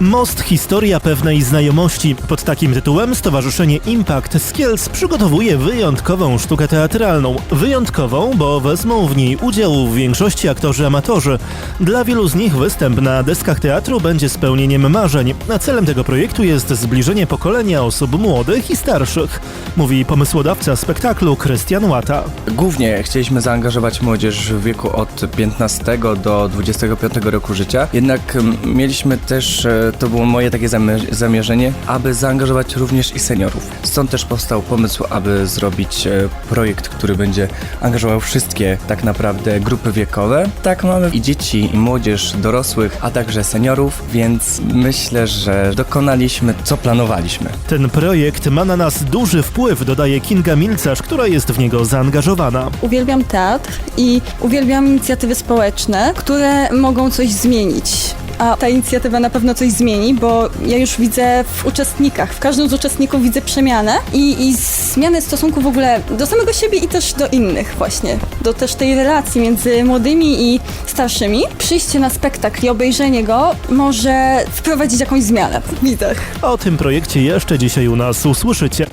Most Historia pewnej znajomości. Pod takim tytułem Stowarzyszenie Impact z Kielc przygotowuje wyjątkową sztukę teatralną. Wyjątkową, bo wezmą w niej udział w większości aktorzy amatorzy. Dla wielu z nich występ na deskach teatru będzie spełnieniem marzeń, a celem tego projektu jest zbliżenie pokolenia osób młodych i starszych, mówi pomysłodawca spektaklu Krystian Łata. Głównie chcieliśmy zaangażować młodzież w wieku od 15 do 25 roku życia, jednak mm, mieliśmy też, e, to było moje takie zamierzenie, aby zaangażować również i seniorów. Stąd też powstał pomysł, aby zrobić e, projekt, który będzie angażował wszystkie tak naprawdę grupy wiekowe. Tak mamy i dzieci, i młodzież, dorosłych, a także seniorów, więc myślę, że dokonaliśmy co planowaliśmy. Ten projekt ma na nas duży wpływ, dodaje Kinga Milcarz, która jest w niego zaangażowana. Uwielbiam teatr i uwielbiam inicjatywy społeczne, które mogą coś zmienić. A ta inicjatywa na pewno coś zmieni, bo ja już widzę w uczestnikach, w każdym z uczestników widzę przemianę i, i zmianę stosunku w ogóle do samego siebie i też do innych właśnie. Do też tej relacji między młodymi i starszymi. Przyjście na spektakl i obejrzenie go może wprowadzić jakąś zmianę w widzach. O tym projekcie jeszcze dzisiaj u nas usłyszycie.